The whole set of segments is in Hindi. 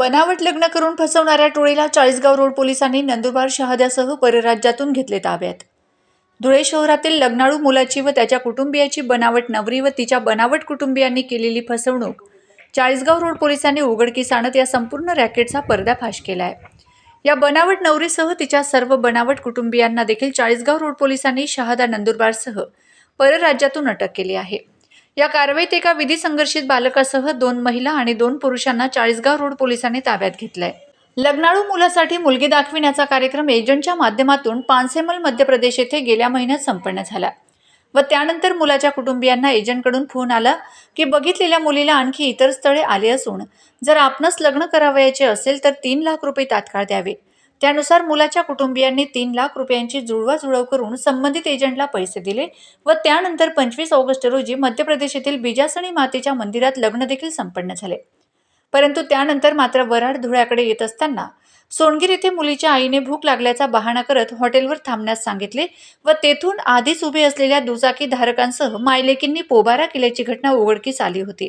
बनावट लग्न करून फसवणाऱ्या टोळीला चाळीसगाव रोड पोलिसांनी नंदुरबार शहाद्यासह परराज्यातून घेतले ताब्यात. धुळे शहरातील लग्नाळू मुलाची व त्याच्या कुटुंबियाची बनावट नवरी व तिच्या बनावट कुटुंबियांनी केलेली फसवणूक चाळीसगाव रोड पोलिसांनी उघडकीस आणत या संपूर्ण रॅकेटचा पर्दाफाश केला आहे या बनावट नवरीसह तिच्या सर्व बनावट कुटुंबियांना देखील चाळीसगाव रोड पोलिसांनी शहादा नंदुरबारसह परराज्यातून अटक केली आहे. या कारवाईत एका विधी संघर्षित बालकासह दोन महिला आणि दोन पुरुषांना चाळीसगाव रोड पोलिसांनी ताब्यात घेतलंय. लग्नाळू मुलासाठी मुलगी दाखविण्याचा कार्यक्रम एजंटच्या माध्यमातून पानसेमल मध्य प्रदेश येथे गेल्या महिन्यात संपन्न झाला. व त्यानंतर मुलाच्या कुटुंबियांना एजंटकडून फोन आला की बघितलेल्या मुलीला आणखी इतर स्थळे आले असून जर आपणच लग्न करावयाचे असेल तर तीन लाख रुपये तात्काळ द्यावे. त्यानुसार मुलाच्या कुटुंबियांनी तीन लाख रुपयांची जुळवाजुळव करून संबंधित एजंटला पैसे दिले व त्यानंतर पंचवीस ऑगस्ट रोजी मध्य प्रदेश येथील बिजासणी मातेच्या मंदिरात लग्न देखील संपन्न झाले. परंतु त्यानंतर मात्र वराड धुळ्याकडे येत असताना सोनगीर येथे मुलीच्या आईने भूक लागल्याचा बहाणा करत हॉटेलवर थांबण्यास सांगितले व तेथून आधीच उभे असलेल्या दुचाकी धारकांसह मायलेकींनी पोबारा केल्याची घटना उघडकीस आली होती.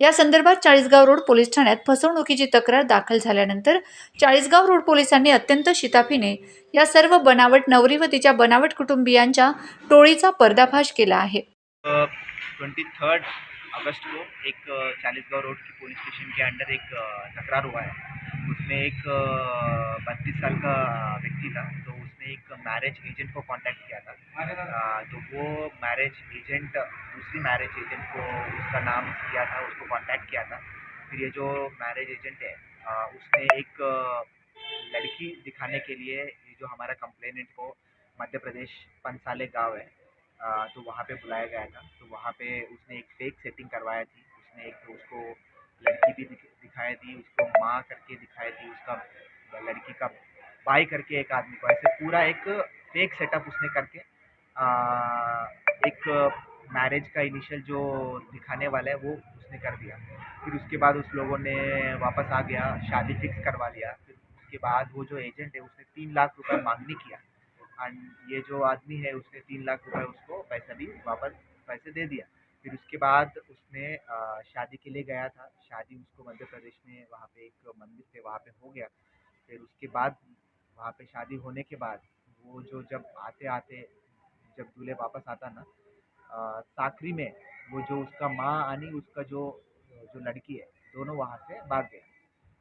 या संदर्भात चाळीसगाव रोड पोलीस ठाण्यात फसवणुकीची तक्रार दाखल झाल्यानंतर चाळीसगाव रोड पोलिसांनी अत्यंत शिताफीने या सर्व बनावट नवरी व तिच्या बनावट कुटुंबियांच्या टोळीचा पर्दाफाश केला आहे. ट्वेंटी थर्ड अगस्त को एक चालीसगांव रोड की पुलिस स्टेशन के अंडर एक तकरार हुआ है। उसमें एक बत्तीस साल का व्यक्ति था तो एक मैरिज एजेंट को कांटेक्ट किया था। तो वो मैरिज एजेंट दूसरी मैरिज एजेंट को उसका नाम दिया था, उसको कांटेक्ट किया था। फिर ये जो मैरिज एजेंट है उसने एक लड़की दिखाने के लिए ये जो हमारा कंप्लेनेंट को मध्य प्रदेश पंसाले गाँव है तो वहाँ पे बुलाया गया था। तो वहाँ पे उसने एक फेक सेटिंग करवाया थी। उसने एक उसको लड़की भी दिखाई थी, उसको माँ करके दिखाई थी, उसका लड़की का भाई करके एक आदमी को ऐसे पूरा एक फेक सेटअप उसने करके अ, एक मैरिज का इनिशियल जो दिखाने वाला है वो उसने कर दिया। फिर उसके बाद उस लोगों ने वापस आ गया शादी फिक्स करवा लिया। फिर उसके बाद वो जो एजेंट है उसने तीन लाख रुपए मांगनी किया। एंड ये जो आदमी है उसने तीन लाख रुपए उसको पैसा भी वापस पैसे दे दिया। फिर उसके बाद उसने शादी के लिए गया था। शादी उसको मध्य प्रदेश में वहाँ पे एक मंदिर थे वहाँ पे हो गया। फिर उसके बाद वहाँ पे शादी होने के बाद वो जो जब आते आते जब दूल्हे वापस आता ना साखरी में वो जो उसका माँ आनी उसका जो जो लड़की है दोनों वहाँ से भाग गए।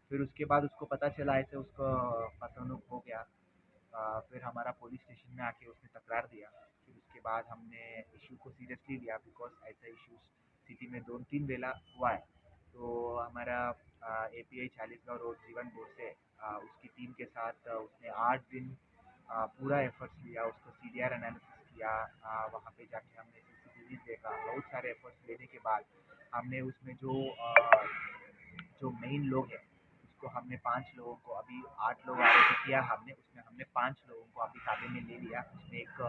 फिर उसके बाद उसको पता चला ऐसे उसको फसवणूक हो गया। अ, फिर हमारा पुलिस स्टेशन में आके उसने तकरार दिया। फिर उसके बाद हमने इशू को सीरियसली लिया बिकॉज़ ऐसा इशूज़ सिटी में दो तीन वेला हुआ है। तो हमारा A P I Chalisgaon road जीवन बोर्ड से उसकी टीम के साथ उसने आठ दिन पूरा एफर्ट्स लिया, उसको सी डी आर एनालिसिस किया वहाँ पे जाके हमने सी सी देखा, बहुत सारे एफर्ट्स लेने के बाद हमने उसमें जो जो मेन लोग हैं, उसको हमने पाँच लोगों को अभी आठ लोग आरोपी किया, हमने, उसमें हमने पाँच लोगों को अभी काबे में ले लिया, उसमें एक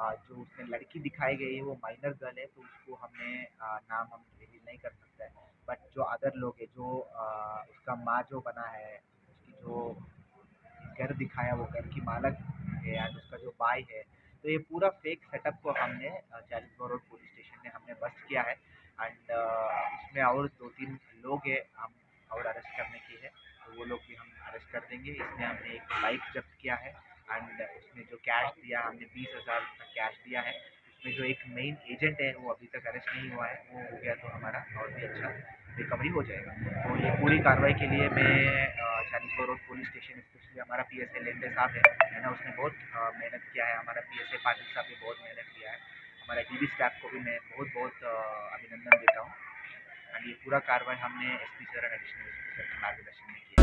जो उसमें लड़की दिखाई गई है, वो माइनर गर्ल है तो उसको हमने नाम हम रिवील नहीं कर सकते हैं। बट जो अदर लोग है, जो उसका माँ जो बना है, उसकी जो घर दिखाया, वो घर की मालक है एंड उसका जो बाई है तो ये पूरा फेक सेटअप को हमने चालीसगांव रोड पुलिस स्टेशन में हमने बस्ट किया है। एंड उसमें और दो तीन लोग हैं, हम और अरेस्ट करने की है। तो वो लोग भी हम अरेस्ट कर देंगे। इसमें हमने एक बाइक जब्त किया है। एंड उसमें जो कैश दिया, हमने बीस हज़ार का कैश दिया है। उसमें जो एक मेन एजेंट है, वो अभी तक अरेस्ट नहीं हुआ है। वो हो गया तो हमारा और भी अच्छा रिकवरी हो जाएगा। तो ये पूरी कार्रवाई के लिए मैं Chalisgarh road police station specially हमारा पी एस आई लेंडे साहब है है ना? उसने बहुत मेहनत किया है। हमारा पी एस आई पाटिल साहब भी बहुत मेहनत किया है। हमारा डी स्टाफ को भी मैं बहुत बहुत अभिनंदन देता हूँ। एंड ये पूरा कार्रवाई हमने S P sir and additional S P sir के मार्गदर्शन में किया